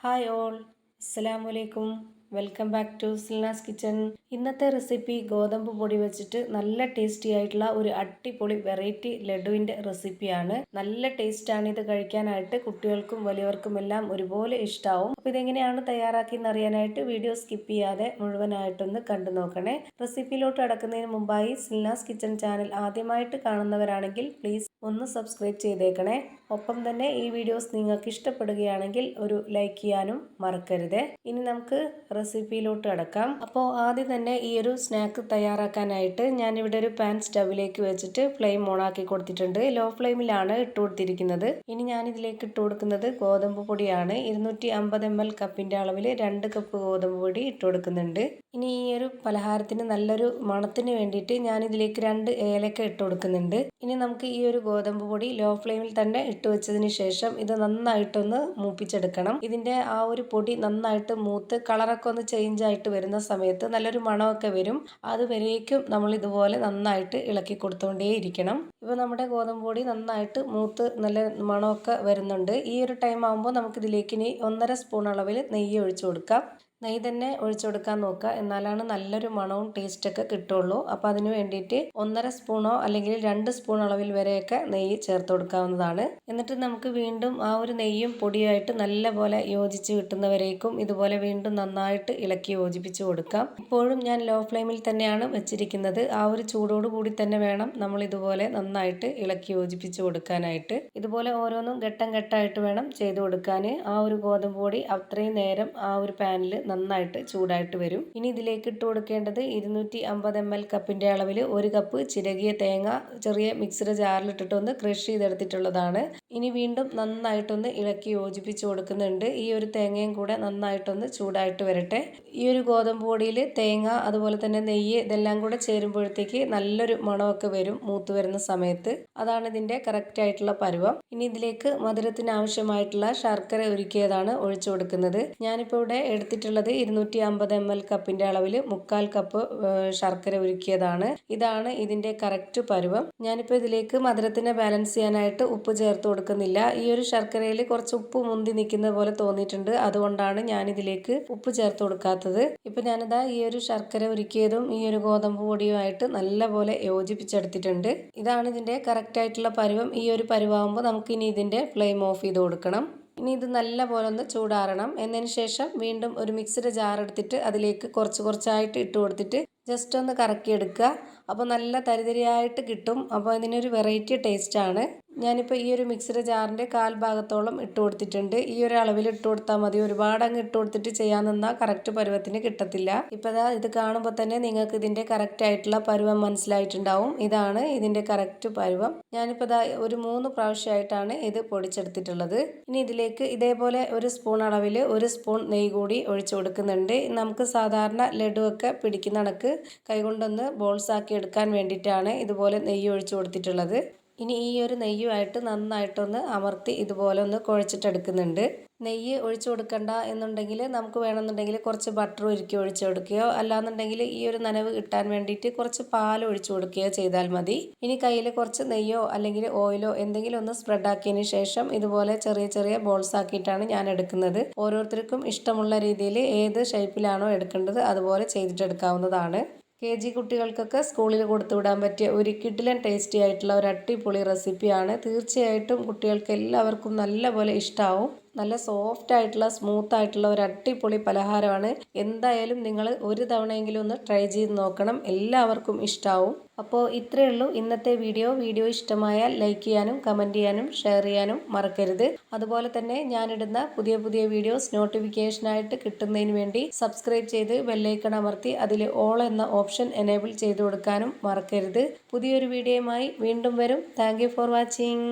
Hi all. അസ്സലാമലൈക്കും welcome back to Silnas kitchen ഇന്നത്തെ recipe ഗോതമ്പ് പൊടി വെച്ചിട്ട് നല്ല ടേസ്റ്റി ആയിട്ടുള്ള ഒരു അടിപൊളി വെറൈറ്റി ലഡുവിന്റെ റെസിപ്പിയാണ് നല്ല ടേസ്റ്റാണ് ഇത് കഴിക്കാനായിട്ട്. കുട്ടികൾക്കും വലിയവർക്കും എല്ലാം ഒരുപോലെ ഇഷ്ടമാവും അപ്പോൾ ഇതെങ്ങനെയാണ് തയ്യാറാക്കി അറിയാനായിട്ട് വീഡിയോ സ്കിപ്പ് ചെയ്യാതെ മുഴുവനായിട്ടൊന്ന് കണ്ടു നോക്കണേ. റെസിപ്പിയിലോട്ട് അടക്കുന്നതിന് മുമ്പായി സിൽനാസ് കിച്ചൺ ചാനൽ ആദ്യമായിട്ട് കാണുന്നവരാണെങ്കിൽ പ്ലീസ് ഒന്ന് സബ്സ്ക്രൈബ് ചെയ്തേക്കണേ. ഒപ്പം തന്നെ ഈ വീഡിയോസ് നിങ്ങൾക്ക് ഇഷ്ടപ്പെടുകയാണെങ്കിൽ ഒരു ലൈക്ക് ചെയ്യാനും മറക്കരുത്. ഇനി നമുക്ക് റെസിപ്പിയിലോട്ട് അടക്കാം അപ്പോൾ ആദ്യം തന്നെ ഈ ഒരു സ്നാക്ക് തയ്യാറാക്കാനായിട്ട് ഞാൻ ഇവിടെ ഒരു പാൻ സ്റ്റവിലേക്ക് വെച്ചിട്ട് ഫ്ലെയിം ഓൺ ആക്കി കൊടുത്തിട്ടുണ്ട്. ലോ ഫ്ലെയിമിലാണ് ഇട്ട് കൊടുത്തിരിക്കുന്നത്. ഇനി ഞാൻ ഇതിലേക്ക് ഇട്ട് കൊടുക്കുന്നത് ഗോതമ്പ് പൊടിയാണ്. ഇരുന്നൂറ്റി അമ്പത് എം എൽ കപ്പിന്റെ അളവിൽ രണ്ട് കപ്പ് ഗോതമ്പ് പൊടി ഇട്ട് കൊടുക്കുന്നുണ്ട്. ഇനി ഈ ഒരു പലഹാരത്തിന് നല്ലൊരു മണത്തിന് വേണ്ടിയിട്ട് ഞാൻ ഇതിലേക്ക് രണ്ട് ഏലക്ക ഇട്ട് കൊടുക്കുന്നുണ്ട്. ഇനി നമുക്ക് ഈ ഒരു ഗോതമ്പ് പൊടി ലോ ഫ്ലെയിമിൽ തന്നെ ഇട്ട് വെച്ചതിന് ശേഷം ഇത് നന്നായിട്ടൊന്ന് മൂപ്പിച്ചെടുക്കണം. ഇതിന്റെ ആ ഒരു പൊടി നന്നായിട്ട് മൂത്ത് കളറൊക്കെ ഒന്ന് ചേഞ്ച് ആയിട്ട് വരുന്ന സമയത്ത് നല്ലൊരു മണമൊക്കെ വരും. അതുവരേക്കും നമ്മൾ ഇതുപോലെ നന്നായിട്ട് ഇളക്കി കൊടുത്തുകൊണ്ടേ ഇരിക്കണം ഇപ്പോൾ നമ്മുടെ ഗോതമ്പ് പൊടി നന്നായിട്ട് മൂത്ത് നല്ല മണമൊക്കെ വരുന്നുണ്ട്. ഈ ഒരു ടൈം ആകുമ്പോൾ നമുക്കിതിലേക്ക് ഇനി ഒന്നര സ്പൂൺ അളവിൽ നെയ്യ് ഒഴിച്ചു കൊടുക്കാം. നെയ്യ് തന്നെ ഒഴിച്ചു കൊടുക്കാൻ നോക്കുക. എന്നാലാണ് നല്ലൊരു മണവും ടേസ്റ്റൊക്കെ കിട്ടുള്ളൂ. അപ്പോൾ അതിന് വേണ്ടിയിട്ട് ഒന്നര സ്പൂണോ അല്ലെങ്കിൽ രണ്ട് സ്പൂൺ അളവിൽ വരെയൊക്കെ നെയ്യ് ചേർത്ത് കൊടുക്കാവുന്നതാണ്. എന്നിട്ട് നമുക്ക് വീണ്ടും ആ ഒരു നെയ്യും പൊടിയായിട്ട് നല്ലപോലെ യോജിച്ച് കിട്ടുന്നവരേക്കും ഇതുപോലെ വീണ്ടും നന്നായിട്ട് ഇളക്കി യോജിപ്പിച്ച് കൊടുക്കാം. ഇപ്പോഴും ഞാൻ ലോ ഫ്ലെയിമിൽ തന്നെയാണ് വെച്ചിരിക്കുന്നത്. ആ ഒരു ചൂടോട് കൂടി തന്നെ വേണം നമ്മൾ ഇതുപോലെ നന്നായിട്ട് ഇളക്കി യോജിപ്പിച്ച് കൊടുക്കാനായിട്ട്. ഇതുപോലെ ഓരോന്നും ഘട്ടം ഘട്ടമായിട്ട് വേണം ചെയ്ത് കൊടുക്കാൻ. ആ ഒരു ഗോതമ്പ് പൊടി അത്രയും നേരം ആ ഒരു പാനിൽ നന്നായിട്ട് ചൂടായിട്ട് വരും. ഇനി ഇതിലേക്ക് ഇട്ട് കൊടുക്കേണ്ടത് ഇരുന്നൂറ്റി അമ്പത് എം എൽ കപ്പിന്റെ അളവിൽ ഒരു കപ്പ് ചിരകിയ തേങ്ങ ചെറിയ മിക്സർ ജാറിലിട്ടിട്ടൊന്ന് ക്രഷ് ചെയ്തെടുത്തിട്ടുള്ളതാണ്. ഇനി വീണ്ടും നന്നായിട്ടൊന്ന് ഇളക്കി യോജിപ്പിച്ച് കൊടുക്കുന്നുണ്ട്. ഈ ഒരു തേങ്ങയും കൂടെ നന്നായിട്ടൊന്ന് ചൂടായിട്ട് വരട്ടെ. ഈ ഒരു ഗോതമ്പ് പൊടിയിൽ തേങ്ങ അതുപോലെ തന്നെ നെയ്യ് ഇതെല്ലാം കൂടെ ചേരുമ്പോഴത്തേക്ക് നല്ലൊരു മണമൊക്കെ വരും മൂത്ത് വരുന്ന സമയത്ത്. അതാണ് ഇതിന്റെ കറക്റ്റ് ആയിട്ടുള്ള പരുവം. ഇനി ഇതിലേക്ക് മധുരത്തിന് ആവശ്യമായിട്ടുള്ള ശർക്കര ഒരുക്കിയതാണ് ഒഴിച്ചു കൊടുക്കുന്നത്. ഞാനിപ്പോൾ ഇവിടെ എടുത്തിട്ടുള്ളത് ഇരുന്നൂറ്റി അമ്പത് എം എൽ കപ്പിന്റെ അളവിൽ മുക്കാൽ കപ്പ് ശർക്കര ഒരുക്കിയതാണ്. ഇതാണ് ഇതിന്റെ കറക്റ്റ് പരുവം. ഞാനിപ്പോൾ ഇതിലേക്ക് മധുരത്തിനെ ബാലൻസ് ചെയ്യാനായിട്ട് ഉപ്പ് ചേർത്ത് കൊടുക്കുന്നില്ല. ഈ ഒരു ശർക്കരയിൽ കുറച്ച് ഉപ്പ് മുന്തി നിൽക്കുന്ന പോലെ തോന്നിയിട്ടുണ്ട്. അതുകൊണ്ടാണ് ഞാൻ ഇതിലേക്ക് ഉപ്പ് ചേർത്ത് കൊടുക്കാത്തത്. ഇപ്പൊ ഞാനിതാ ഈ ഒരു ശർക്കര ഉരുക്കിയതും ഈ ഒരു ഗോതമ്പ് പൊടിയുമായിട്ട് നല്ലപോലെ യോജിപ്പിച്ചെടുത്തിട്ടുണ്ട്. ഇതാണ് ഇതിന്റെ കറക്റ്റ് ആയിട്ടുള്ള പരുവം. ഈ ഒരു പരുവാകുമ്പോൾ നമുക്ക് ഇനി ഇതിന്റെ ഫ്ലെയിം ഓഫ് ചെയ്ത് കൊടുക്കണം. ഇനി ഇത് നല്ല പോലെ ഒന്ന് ചൂടാറണം. എന്നതിന് ശേഷം വീണ്ടും ഒരു മിക്സിയുടെ ജാർ എടുത്തിട്ട് അതിലേക്ക് കുറച്ച് കുറച്ചായിട്ട് ഇട്ട് കൊടുത്തിട്ട് ജസ്റ്റ് ഒന്ന് കറക്കിയെടുക്കുക. അപ്പോൾ നല്ല തരിതരിയായിട്ട് കിട്ടും. അപ്പോൾ ഇതിനൊരു വെറൈറ്റി ടേസ്റ്റാണ്. ഞാനിപ്പോൾ ഈ ഒരു മിക്സിയുടെ ജാറിന്റെ കാൽ ഭാഗത്തോളം ഇട്ട് കൊടുത്തിട്ടുണ്ട്. ഈ ഒരു അളവിൽ ഇട്ട് കൊടുത്താൽ മതി. ഒരുപാട് അങ്ങ് ഇട്ട് കൊടുത്തിട്ട് ചെയ്യാൻ നിന്നാൽ കറക്റ്റ് പരുവത്തിന് കിട്ടത്തില്ല. ഇപ്പോൾ ഇതാ ഇത് കാണുമ്പോൾ തന്നെ നിങ്ങൾക്ക് ഇതിന്റെ കറക്റ്റ് ആയിട്ടുള്ള പരുവം മനസ്സിലായിട്ടുണ്ടാവും. ഇതാണ് ഇതിന്റെ കറക്റ്റ് പരുവം. ഞാനിപ്പോൾ ഇതാ ഒരു മൂന്ന് പ്രാവശ്യമായിട്ടാണ് ഇത് പൊടിച്ചെടുത്തിട്ടുള്ളത്. ഇനി ഇതിലേക്ക് ഇതേപോലെ ഒരു സ്പൂൺ അളവിൽ ഒരു സ്പൂൺ നെയ്യ് കൂടി ഒഴിച്ചു കൊടുക്കുന്നുണ്ട്. നമുക്ക് സാധാരണ ലഡുവൊക്കെ പിടിക്കുന്ന കണക്ക് കൈകൊണ്ടൊന്ന് ബോൾസ് ആക്കി എടുക്കാൻ വേണ്ടിയിട്ടാണ് ഇതുപോലെ നെയ്യ് ഒഴിച്ചു കൊടുത്തിട്ടുള്ളത്. ഇനി ഈ ഒരു നെയ്യുമായിട്ട് നന്നായിട്ടൊന്ന് അമർത്തി ഇതുപോലെ ഒന്ന് കുഴച്ചിട്ടെടുക്കുന്നുണ്ട്. നെയ്യ് ഒഴിച്ചു കൊടുക്കണ്ട എന്നുണ്ടെങ്കിൽ നമുക്ക് വേണമെന്നുണ്ടെങ്കിൽ കുറച്ച് ബട്ടർ ഒരുക്കി ഒഴിച്ചു കൊടുക്കുകയോ അല്ലാന്നുണ്ടെങ്കിൽ ഈ ഒരു നനവ് കിട്ടാൻ വേണ്ടിയിട്ട് കുറച്ച് പാൽ ഒഴിച്ചു കൊടുക്കുകയോ ചെയ്താൽ മതി. ഇനി കയ്യിൽ കുറച്ച് നെയ്യോ അല്ലെങ്കിൽ ഓയിലോ എന്തെങ്കിലും ഒന്ന് സ്പ്രെഡ് ആക്കിയതിന് ശേഷം ഇതുപോലെ ചെറിയ ചെറിയ ബോൾസ് ആക്കിയിട്ടാണ് ഞാൻ എടുക്കുന്നത്. ഓരോരുത്തർക്കും ഇഷ്ടമുള്ള രീതിയിൽ ഏത് ഷേപ്പിലാണോ എടുക്കേണ്ടത് അതുപോലെ ചെയ്തിട്ടെടുക്കാവുന്നതാണ്. കെ ജി കുട്ടികൾക്കൊക്കെ സ്കൂളിൽ കൊടുത്തുവിടാൻ പറ്റിയ ഒരു കിഡിലൻ ടേസ്റ്റി ആയിട്ടുള്ള ഒരു അടിപൊളി റെസിപ്പിയാണ്. തീർച്ചയായിട്ടും കുട്ടികൾക്ക് എല്ലാവർക്കും നല്ലപോലെ ഇഷ്ടമാവും നല്ല സോഫ്റ്റ് ആയിട്ടുള്ള സ്മൂത്ത് ആയിട്ടുള്ള ഒരു അടിപൊളി പലഹാരമാണ്. എന്തായാലും നിങ്ങൾ ഒരു തവണയെങ്കിലും ഒന്ന് ട്രൈ ചെയ്ത് നോക്കണം. എല്ലാവർക്കും ഇഷ്ടമാവും അപ്പോൾ ഇത്രയേ ഉള്ളൂ. ഇന്നത്തെ വീഡിയോ വീഡിയോ ഇഷ്ടമായാൽ ലൈക്ക് ചെയ്യാനും കമന്റ് ചെയ്യാനും ഷെയർ ചെയ്യാനും മറക്കരുത്. അതുപോലെ തന്നെ ഞാനിടുന്ന പുതിയ പുതിയ വീഡിയോസ് നോട്ടിഫിക്കേഷനായിട്ട് കിട്ടുന്നതിന് വേണ്ടി സബ്സ്ക്രൈബ് ചെയ്ത് ബെല്ലൈക്കൺ അമർത്തി അതിൽ ഓൾ എന്ന ഓപ്ഷൻ എനേബിൾ ചെയ്ത് കൊടുക്കാനും മറക്കരുത്. പുതിയൊരു വീഡിയോയുമായി വീണ്ടും വരും. Thank for watching